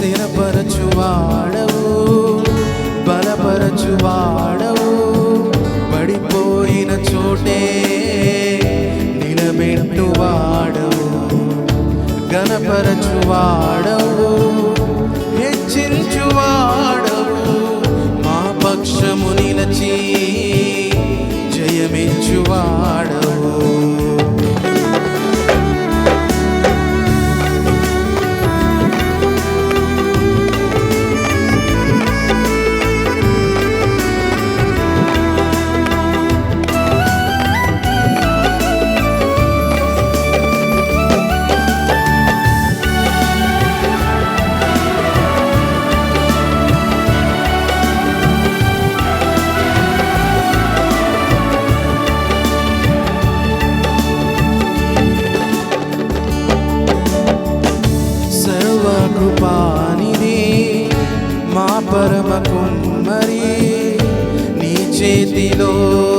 స్థిరపరచువాడవు బలపరచువాడవు. పడిపోయిన చోటే నిలబెట్టువాడవు గణపరచువాడవు హెచ్చించువాడవు. divino.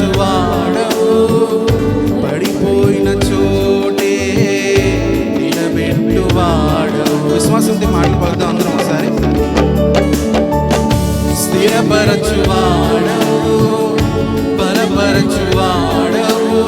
స్థిరపరచువాడవు పడిపోయిన చోటే నిలబెట్టువాడవు విశ్వాసంతో మాటలు పడతాం అందరం ఒకసారి. స్థిరపరచువాడవు బలపరచువాడవు